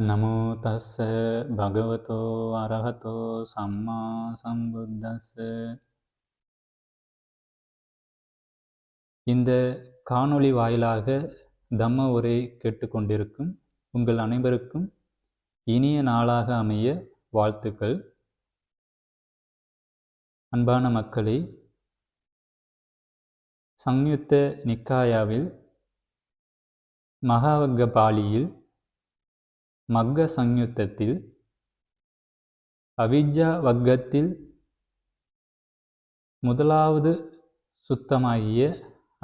නමෝ තස්ස භගවතෝ අරහතෝ සම්මා සම්බුද්දස්ස இந்த காணொளி வாயிலாக தம்ம உரை கேட்டுக்கொண்டிருக்கும் உங்கள் அனைவருக்கும் இனிய நாளாக அமைய வாழ்த்துக்கள். அன்பான மக்களே சம்யுத்த நிக்காயாவில் மகாவக்க பாலியில் மக்க சம்யுத்தத்தில் அவிஜ்ஜா வர்க்கத்தில் முதலாவது சுத்தமாகிய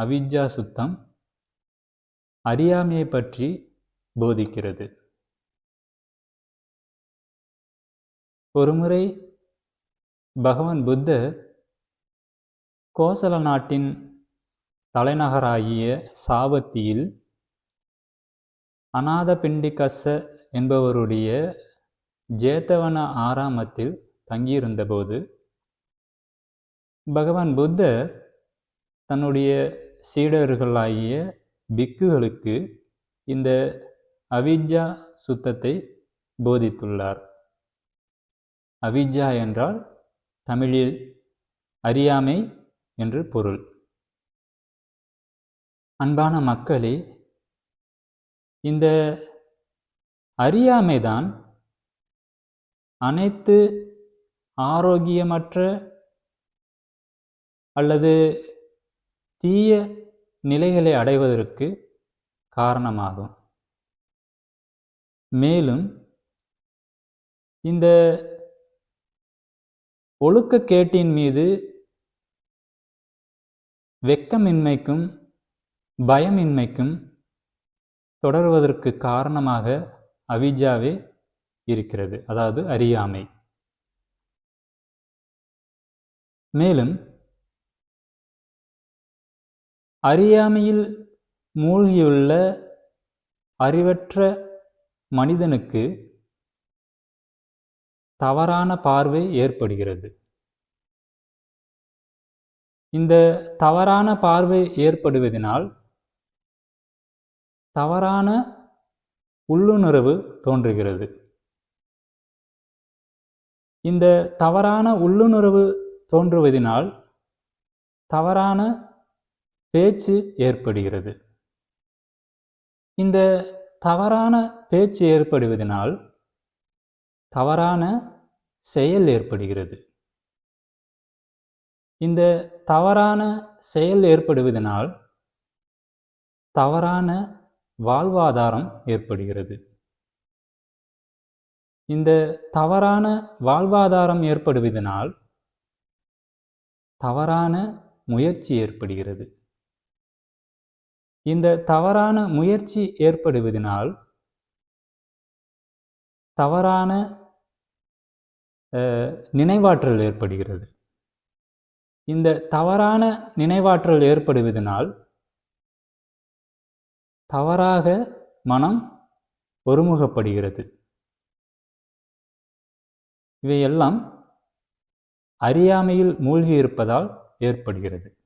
அவிஜ்ஜா சுத்தம் அறியாமையை பற்றி போதிக்கிறது. ஒருமுறை பகவான் புத்தர் கோசல நாட்டின் தலைநகராகிய சாவத்தியில் அநாத பிண்டிகச என்பவருடைய ஜேத்தவன ஆராமத்தில் தங்கியிருந்தபோது பகவான் புத்தர் தன்னுடைய சீடர்களாகிய பிக்குகளுக்கு இந்த அவிஜா சுத்தத்தை போதித்துள்ளார். அவிஜா என்றால் தமிழில் அறியாமை என்று பொருள். அன்பான மக்களே இந்த அறியாமைதான் அனைத்து ஆரோக்கியமற்ற அல்லது தீய நிலைகளை அடைவதற்கு காரணமாகும். மேலும் இந்த ஒழுக்கக்கேட்டின் மீது வெக்கமின்மைக்கும் பயமின்மைக்கும் தொடர்வதற்கு காரணமாக அவிஜாவே இருக்கிறது அதாவது அறியாமை. மேலும் அறியாமையில் மூழ்கியுள்ள அறிவற்ற மனிதனுக்கு தவறான பார்வை ஏற்படுகிறது. இந்த தவறான பார்வை ஏற்படுவதனால் தவறான உள்ளுணர்வு தோன்றுகிறது. இந்த தவறான உள்ளுணர்வு தோன்றுவதனால் தவறான பேச்சு ஏற்படுகிறது. இந்த தவறான பேச்சு ஏற்படுவதனால் தவறான செயல் ஏற்படுகிறது. இந்த தவறான செயல் ஏற்படுவதனால் தவறான வாழ்வாதாரம் ஏற்படுகிறது. இந்த தவறான வாழ்வாதாரம் ஏற்படுவதனால் தவறான முயற்சி ஏற்படுகிறது. இந்த தவறான முயற்சி ஏற்படுவதனால் தவறான நினைவாற்றல் ஏற்படுகிறது. இந்த தவறான நினைவாற்றல் ஏற்படுவதனால் தவறாக மனம் ஒருமுகப்படுகிறது. இவையெல்லாம் அறியாமையில் மூழ்கி இருப்பதால் ஏற்படுகிறது.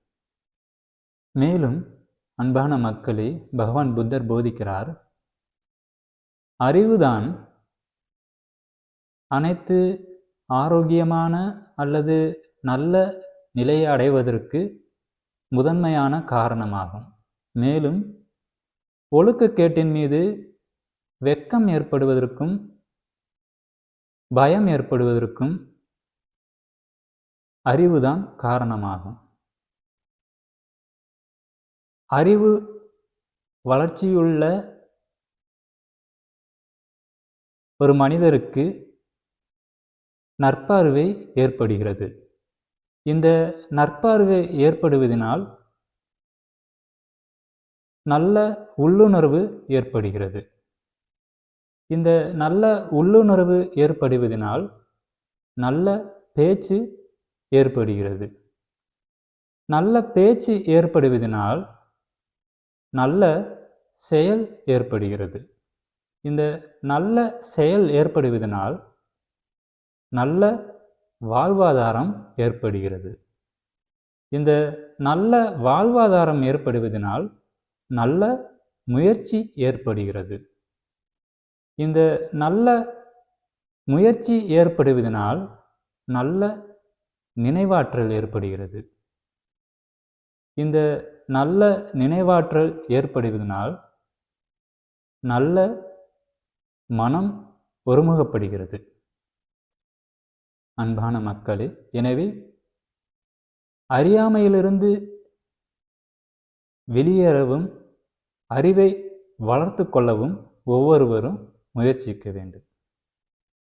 மேலும் அன்பான மக்களே பகவான் புத்தர் போதிக்கிறார் அறிவுதான் அனைத்து ஆரோக்கியமான அல்லது நல்ல நிலையை அடைவதற்கு முதன்மையான காரணமாகும். மேலும் ஒழுக்கக்கேட்டின் மீது வெக்கம் ஏற்படுவதற்கும் பயம் ஏற்படுவதற்கும் அறிவுதான் காரணமாகும். அறிவு வளர்ச்சியுள்ள ஒரு மனிதருக்கு நற்பார்வை ஏற்படுகிறது. இந்த நற்பார்வை ஏற்படுவதனால் நல்ல உள்ளுணர்வு ஏற்படுகிறது. இந்த நல்ல உள்ளுணர்வு ஏற்படுவதனால் நல்ல பேச்சு ஏற்படுகிறது. நல்ல பேச்சு ஏற்படுவதனால் நல்ல செயல் ஏற்படுகிறது. இந்த நல்ல செயல் ஏற்படுவதனால் நல்ல வாழ்வாதாரம் ஏற்படுகிறது. இந்த நல்ல வாழ்வாதாரம் ஏற்படுவதனால் நல்ல முயற்சி ஏற்படுகிறது. இந்த நல்ல முயற்சி ஏற்படுவதனால் நல்ல நினைவாற்றல் ஏற்படுகிறது. இந்த நல்ல நினைவாற்றல் ஏற்படுவதனால் நல்ல மனம் ஒருமுகப்படுகிறது. அன்பான மக்களே எனவே அறியாமையிலிருந்து வெளியேறவும் அறிவை வளர்த்து கொள்ளவும் ஒவ்வொருவரும் முயற்சிக்க வேண்டும்.